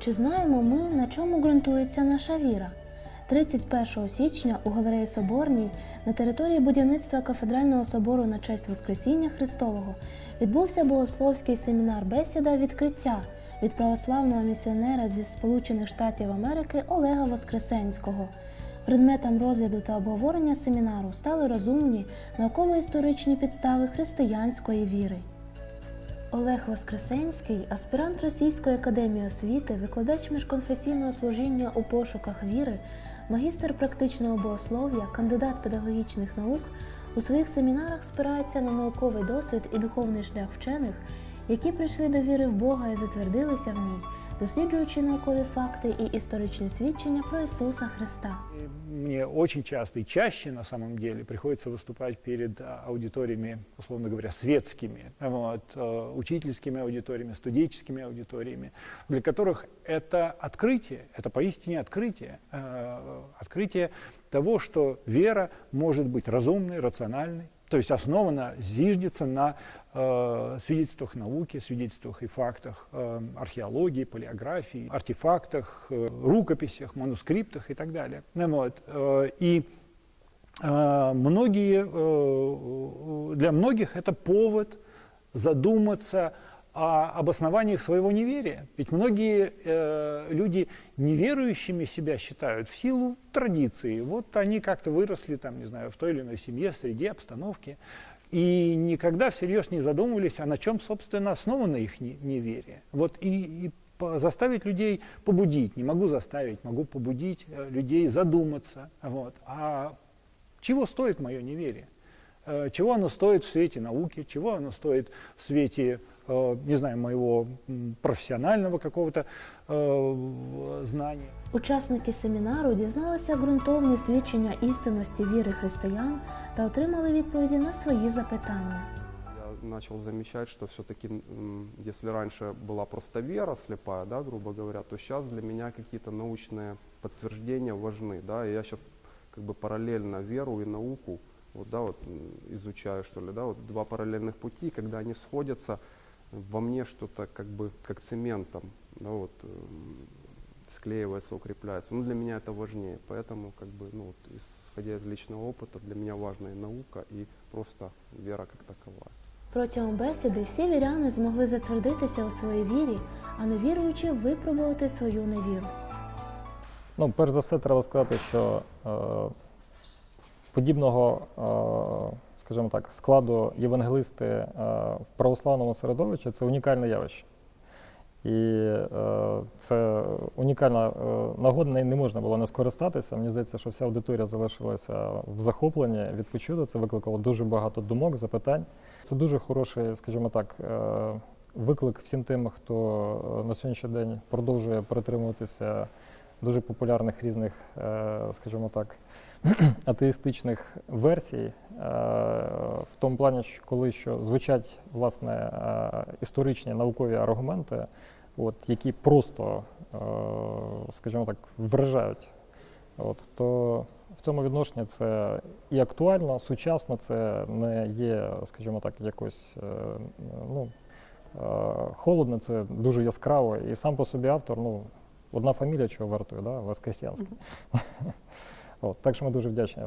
Чи знаємо ми, на чому ґрунтується наша віра? 31 січня у галереї Соборній на території будівництва кафедрального собору на честь Воскресіння Христового відбувся богословський семінар бесіда відкриття від православного місіонера зі Сполучених Штатів Америки Олега Воскресенського. Предметом розгляду та обговорення семінару стали розумні науково-історичні підстави християнської віри. Олег Воскресенський, аспірант Російської академії освіти, викладач міжконфесійного служіння у пошуках віри, магістр практичного богослов'я, кандидат педагогічних наук, у своїх семінарах спирається на науковий досвід і духовний шлях вчених, які прийшли до віри в Бога і затвердилися в ній, досліджуючи наукові факти і історичні свідчення про Ісуса Христа. И Мне очень часто и чаще, на самом деле, приходится выступать перед а, аудиториями, условно говоря, светскими, вот, э, учительскими аудиториями, студенческими аудиториями, для которых это открытие, это поистине открытие, э, открытие того, что вера может быть разумной, рациональной, то есть основана, зиждется на э, свидетельствах науки, свидетельствах и фактах э, археологии, палеографии, артефактах, э, рукописях, манускриптах и так далее. Ну Вот. э, И э, многие, э, для многих это повод задуматься о обоснованиях своего неверия. Ведь многие э, люди неверующими себя считают в силу традиции. Вот они как-то выросли, там, не знаю, в той или иной семье, среде, обстановке, и никогда всерьез не задумывались, а на чем, собственно, основано их не- неверие. Вот и, и заставить людей побудить, не могу заставить, могу побудить э, людей задуматься. Вот. А чего стоит мое неверие? Э, Чего оно стоит в свете науки, чего оно стоит в свете, э, не знаю, моего м, профессионального какого-то э, знания. Учасники семінару дізналися ґрунтовні свідчення істинності віри християн та отримали відповіді на свої запитання. Я начал замечать, что все-таки, если раньше была просто вера слепая, да, грубо говоря, то сейчас для меня какие-то научные подтверждения важны, да, и я сейчас как бы параллельно веру и науку, вот, да, вот м, изучаю, что ли, да, вот два параллельных пути, и когда они сходятся, во мне что-то как бы как цементом, да, вот, м, склеивается, укрепляется. Ну, для меня это важнее, поэтому, как бы, ну, вот, исходя из личного опыта, для меня важна и наука, и просто вера как таковая. Протягом бесіди всі віряни змогли затвердитися у своїй вірі, а невіруючі випробувати свою невіру. Ну, перш за все, треба сказати, що е, подібного, е, скажімо так, складу євангелисти е, в православному середовищі це унікальне явище. І е, це унікальна нагода, не можна було не скористатися. Мені здається, що вся аудиторія залишилася в захопленні, відпочили. Це викликало дуже багато думок, запитань. Це дуже хороший, скажімо так, виклик всім тим, хто на сьогоднішній день продовжує притримуватися дуже популярних різних, скажімо так, атеїстичних версій, е, в тому плані, що коли що звучать власне е, історичні наукові аргументи, от, які просто, е, скажімо так, вражають. От, то в цьому відношенні це і актуально, сучасно, це не є, скажімо так, якось ну, холодно, це дуже яскраво. І сам по собі автор, ну, одна фамілія чого вартує, да? Воскресенський. От, так що ми дуже вдячні